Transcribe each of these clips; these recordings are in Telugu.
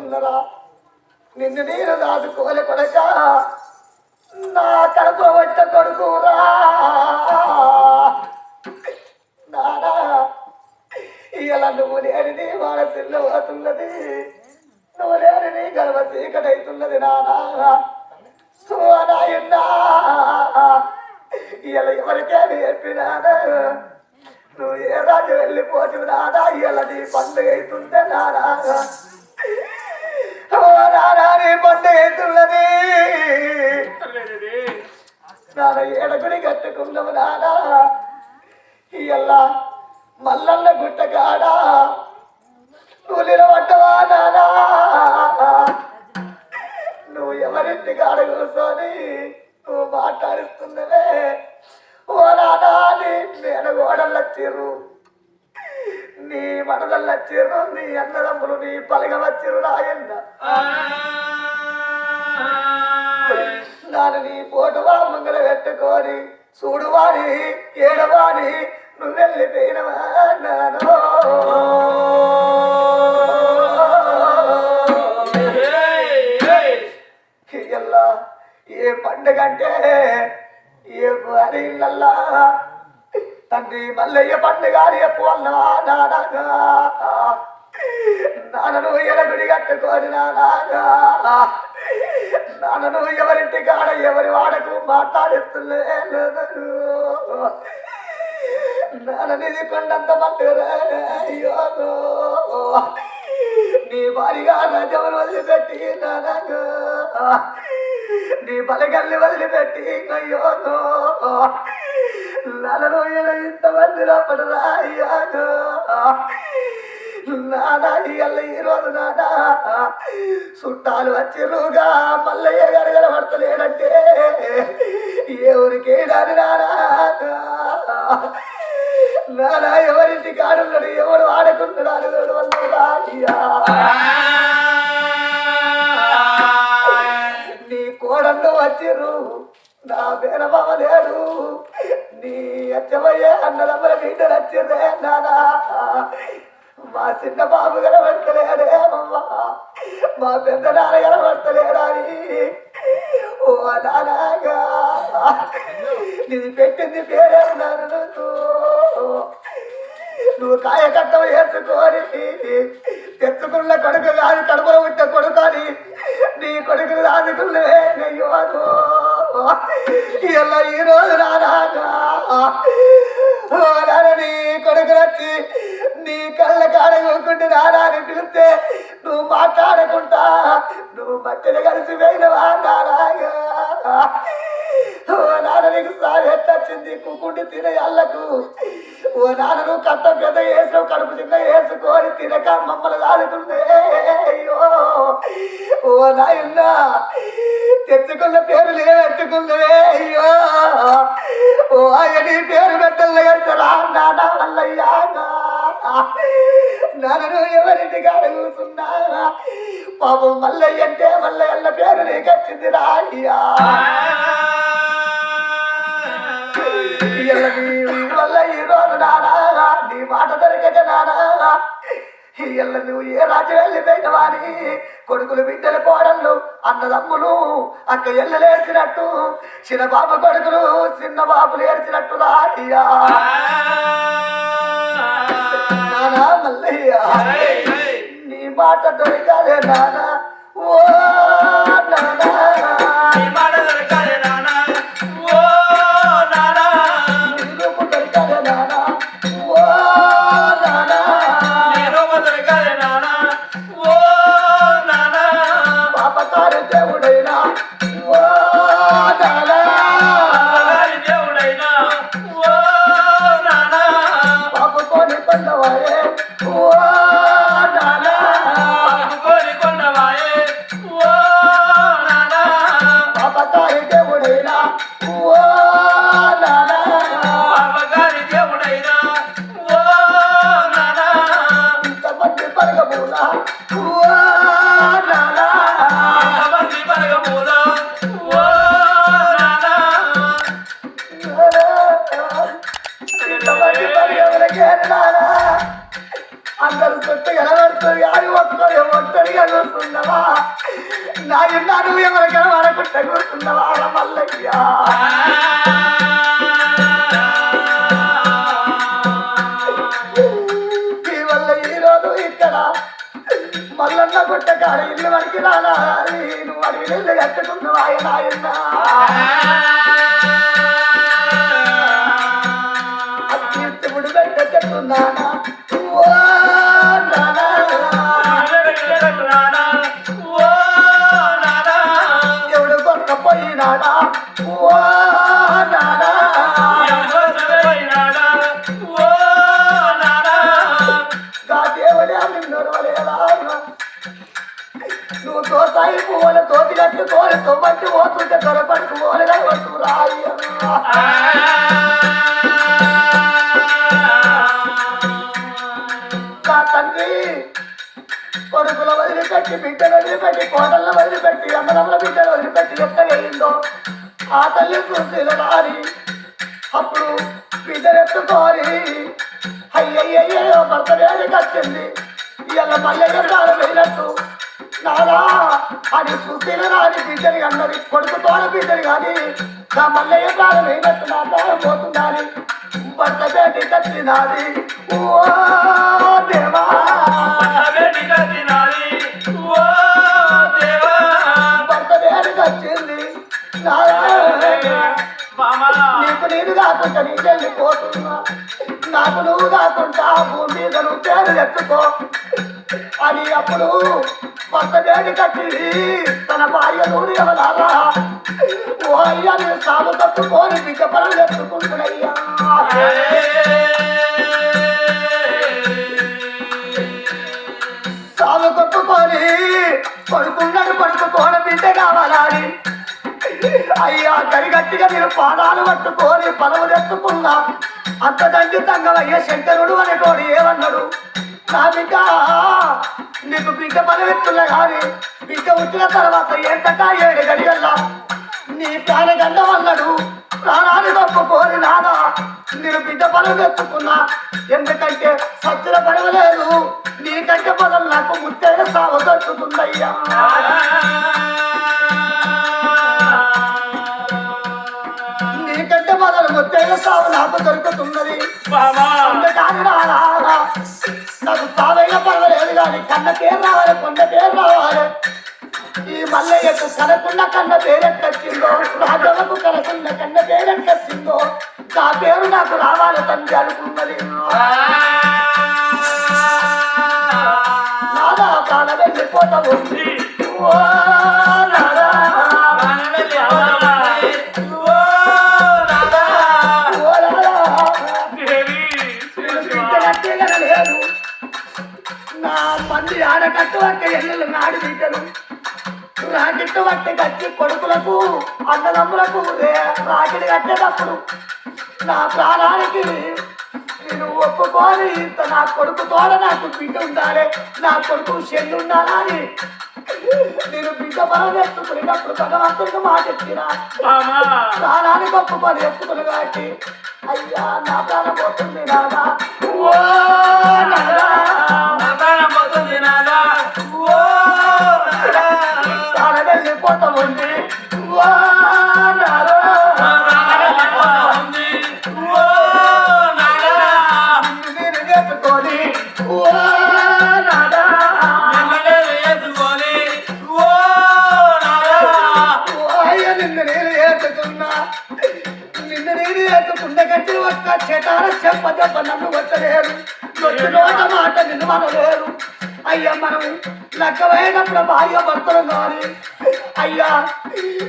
పోతున్నారా నిన్ను నేను దాచుకోలే కొడక నా కడుపు వచ్చ కొడుకురా నానా ఇలా నువ్వు లేని నీ పోతున్నది నువ్వు లేని గర్వ చీకటైతున్నది నానా. ఓ ఇలా ఎవరికే నేర్పినాను నువ్వు ఏ రాజు వెళ్ళిపోతు నానా ఇలా నీ పండుగ అవుతుందే నానా. పండుగ అవుతున్నది నాన్న ఏడగుడి కట్టుకున్నావు నానా ఇలా మల్లన్న గుట్ట కాడా నువ్వు నిలబడ్డవా నానా నువ్వు ఎవరింటి కాడ కూర్చొని నువ్వు మాట్లాడిస్తున్నవే. ఓ నానా నీ మేనగోడలు వచ్చిర్రు నీ వడదల్ల వచ్చిర్రు నీ అన్నదమ్ములు నీ పలగవచ్చిరు రాయన్న నాన్న నీ పోటువా ముంగల పెట్టుకొని చూడువాని ఏడవాని నువ్వు వెళ్ళిపోయినవా నానో. ఎల్లా ఏ పండుగ అంటే ఏ వారి ఇళ్ళల్లా తండ్రి మల్లయ్య పండుగ గారి అన్నా నానగా నాన్నను ఎడగుడి కట్టుకొని నానాగా నాన్నను ఎవరింటి కాడ ఎవరి వాడకు మాట్లాడిస్తులేదు నాన్ననిది కొండంత పండుగ అయ్యో. నీ భారీగా రాజ్యములు వదిలిపెట్టి నానగా నీ బలగల్ని వదిలిపెట్టి అయ్యో. నలలో ఇంతమంది రాపడరా అయ్యాను నానా ఇయ్యాల ఈ రోజు నానా. చుట్టాలు వచ్చిరుగా మల్లయ్య గారు కనబడతలేడంటే. ఏ ఊరికి నాని నానా. నానా ఎవరింటి కాడున్నాడు ఎవడు ఆడుకుంటున్నాడు ఎవడు అయ్యా. నీ కోడళ్ళు వచ్చిర్రు నా పేరబావ లేడు. నీ అచ్చమయ్యే అన్నదమ్మల బిడ్డలు నచ్చిందే నానా. మా చిన్న బాబు కనబడతలేడే అమ్మా మా పెద్ద నాన్న కనబడతలేడని. ఓ నానాగా. నీది పెట్టింది పేరేన్నాను నువ్వు కాయకట్టం వేసుకొని తెచ్చుకున్న కొడుకు కాదు కడుపులో పుట్టిన కొడుకు అని నీ కొడుకులు రాజుకులు అయ్యో ఈ రోజు రానా నీ కొడుకు వచ్చి నీ కళ్ళ కాడకుంటే నానా అని పిలిస్తే నువ్వు మాట్లాడకుండా నువ్వు మట్టిని వేయనవా నానాగా ఓ నాన్న నీకు సాగు ఎట్టొచ్చింది కుక్కుండి తినే అల్లకు. ఓ నాన్న నువ్వు కట్ట పెద్ద వేసావు కడుపు చిన్న వేసుకొని తినక మమ్మల్ని దాడుకుందే అయ్యో. ఓ నాయన్న తెచ్చుకున్న పేరు లేవెట్టుకుందే. అయ్యో. ఓ అయ్య నీ పేరు పెట్టలే నాన్న వల్లయ్యా నన్ను ఎవరింటి కాడ కూర్చున్నా పాపం మల్లయ్య అంటే మల్లయ్యన్న పేరు నీకు వచ్చింది రాయ్యా వల్ల ఈ రోజు నానా నీ మాట దొరికక నానా. ఇయ్యల్ల నువ్వు ఏ రాజు వెళ్ళిపోయినవాని కొడుకులు బిడ్డలు కోడళ్ళు అన్నదమ్ములు అక్క ఎల్లలు లేచినట్టు చిన్నబాబు కొడుకులు చిన్న బాబులు ఏడ్చినట్టు రాయ్యా నానా మల్లయ్య నీ మాట దొరికాలే నానా. ఓ నానా. నానా కానీ ఒక్కరు ఒంటరిగా కూర్చున్నావా నా ఇన్నా నువ్వు ఎవరికైనా వరకుంట కూర్చున్నావా మల్లయ్యా మల్లన్న గుట్ట కాడ ఇల్లు వరకు రాలా నువ్వు అడిగి ఇల్లు కట్టుకున్నావా ఆయన అత్యుత్తముడు వెంట చెప్తున్నానా నువ్వు తోసాయి పువ్వుల తోటి కట్టుకోని తొమ్మంటి పోతుంటే దొరపడుకు పోలేదా వస్తు రాయి తండ్రి కొడుకుల వదిలిపెట్టి బిడ్డలు వదిలిపెట్టి కోటలను వదిలిపెట్టి అమ్మలమ్మల బిడ్డలు వదిలిపెట్టి ఎక్క వెళ్ళిందో ఆ తల్లి చూసి రారి అప్పుడు బిడ్డలెత్తుకోరి అయ్యయ్యో భర్త వేడికి వచ్చింది ఇవాళ మల్లయ్య గారు వెళ్ళట్టు. నాదా అని చూసిన రాని బిడ్డని అన్నది కొడుకు తోడ బిడ్డని కానీ నా మల్లయ్య గారు వెళ్ళట్టు నా దారం పోతుందని భర్త వేడి కట్టినాది. ఓ దేవా! భర్త నీకు నేను కాకుండా నీ వెళ్ళిపోతున్నా నాకు నువ్వు కాకుండా భూమి మీద నువ్వు పేరు ఎత్తుకో. అని అప్పుడు కొత్త వేడి కట్టి తన భార్య నూనె ఎవరారా ఓ అయ్యా నేను సాగు తప్పుకొని బిడ్డ పనులు ఎత్తుకుంటున్నయ్యా. అయ్యా కరిగట్టిగా నేను పాదాలు పట్టుకొని పలవు తెచ్చుకున్నా. అంత తండ్రి తంగవయ్య శంకరుడు అనేటోడు ఏమన్నాడు? నా బిడ్డ నీకు బిడ్డ పలవెత్తులే కానీ బిడ్డ వచ్చిన తర్వాత ఏంటట ఏడు గడియల్లా? నీ ప్రాణగండం అన్నాడు. ప్రాణాన్ని తప్పుకోని నాదా నేను బిడ్డ పనులు ఎందుకంటే సత్తుల పడవలేదు నీకంటే పదం నాకు ముత్తైన సాగు దొరుకుతుందయ్యా. ముత్తైన సాగు నాకు దొరుకుతున్నది. అందుకని నాకు సావైనా పర్వాలేదు కానీ కన్న పేరు రావాలి కొండ పేరు రావాలి. ఈ మల్లయ్యకు కనకుండా కన్న పేరెట్టొచ్చిందో రాజమ్మకు కనకుండా కన్న పేరెట్టొచ్చిందో నా పేరు నాకు రావాలి తండ్రి అనుకున్నది. నాదా ప్రాణ వెళ్ళిపోతా ఉంది ఓ మంది ఆడకట్టు వంట ఎల్లులు నాడు బిడ్డలు రాకెట్టు వంట కట్టి కొడుకులకు అన్నదమ్ములకు రాకెట్ కట్టేటప్పుడు నా ప్రాణానికి నేను ఒప్పుకొని ఇంత నా కొడుకు తోడ నాకు బిడ్డ ఉండాలి నా కొడుకు చెల్లి ఉండాలా అని నేను బిడ్డ బలం ఎత్తుకునేటప్పుడు భగవంతుడికి మాట ఎత్తినా. ప్రాణానికి ఒప్పుకొని ఎత్తుకుని కాబట్టి అయ్యా నా ప్రాణం పోతుంది నాదా ఓ నాదా మాట నిన్ను మనలేరు అయ్యా మనం లెక్కమైనప్పుడు భార్య భర్తలు కానీ అయ్యా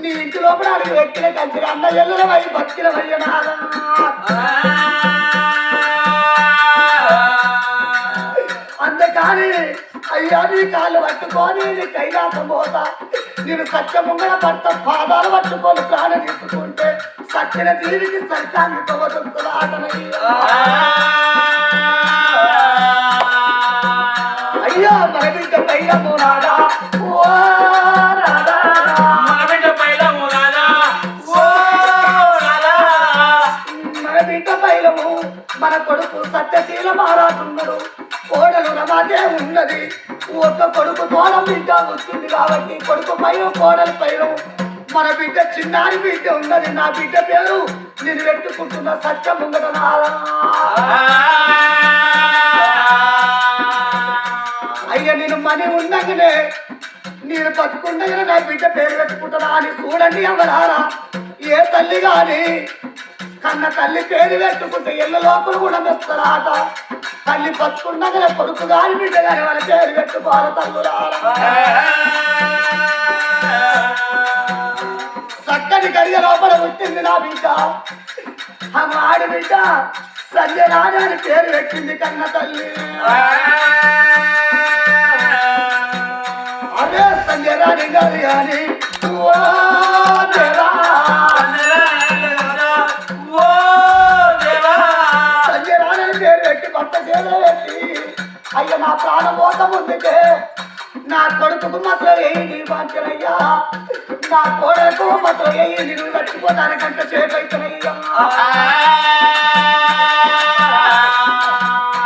నీ ఇంటి లోపల అడిగి వ్యక్తిన కంచి అన్న ఎల్లుల వై భక్తుల వయ్యనారా అందుకని అయ్యా నీ కాళ్ళు పట్టుకొని నీ కైలాసం పోతా నేను సత్యముంగల భర్త పాదాలు పట్టుకొని ప్రాణం తీసుకుంటే సత్యన దీనికి సత్యాన్ని తవ్వదుకుతున్నా అయ్యో మన బిడ్డ పైన పోనాడా సత్యశీల మహారాజున్నాడు కోడలు రమాదే ఉన్నది. ఒక్క కొడుకు కోడలు బిడ్డ వస్తుంది కాబట్టి కొడుకు పైన కోడలు పైన మన బిడ్డ చిన్నారి బిడ్డ ఉన్నది. నా బిడ్డ పేరు నేను పెట్టుకుంటున్న సత్యం ఉండట నారా. అయ్యా నేను మనీ ఉండగానే నేను బతుకుండగానే నా బిడ్డ పేరు పెట్టుకుంటున్నా అని చూడండి ఎవరారా ఏ తల్లి కానీ కన్న తల్లి పేరు పెట్టుకుంటే ఇళ్ళ లోపల కూడా మెత్తరాట తల్లి బతుకుండగానే కొడుకు గాని బిడ్డ గాని వాళ్ళ పేరు పెట్టుకోవాలి తల్లురా. చక్కని గడియ లోపల పుట్టింది నా బిడ్డ. ఆ మాడి బిడ్డ సంజయ్ రాజా అని పేరు పెట్టింది కన్న తల్లి. అదే సంజయ్ రాణి గారి అని. అయ్యా నా ప్రాణం పోత ముందుకే నా కొడుకుకు మాత్రం వేయండి పంచనయ్యా నా కోడలకు మాత్రం వేయండి నువ్వు చచ్చిపోతానికంటే సేపు అవుతున్నాయ్యా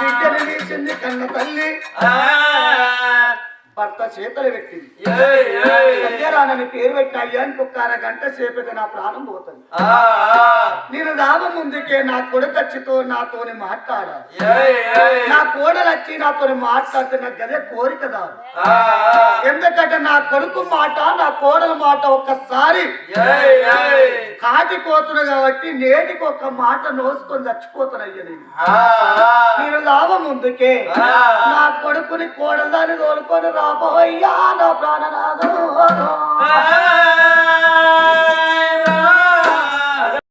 బిడ్డలు తీసింది కన్న తల్లి. భర్త చేతలు పెట్టింది. అయ్యా ఇంకొక అరగంట సేపు అయితే నా ప్రాణం పోతుంది. నేను రామ ముందుకే నా కొడుకచ్చితో నాతోని మాట్లాడాలి. నా కోడలు వచ్చి నాతోని మాట్లాడితే నాకు గదే కోరిక దారు. ఎందుకంటే నా కొడుకు మాట నా కోడల మాట ఒక్కసారి కాటి కోతుడు కాబట్టి నేటికి ఒక మాట నోసుకొని చచ్చిపోతానయ్య నేను. నేను రామ ముందుకే. నా కొడుకుని కోడలు దాన్ని తోలుకొని రాబోయ్యా నా ప్రాణనాథం.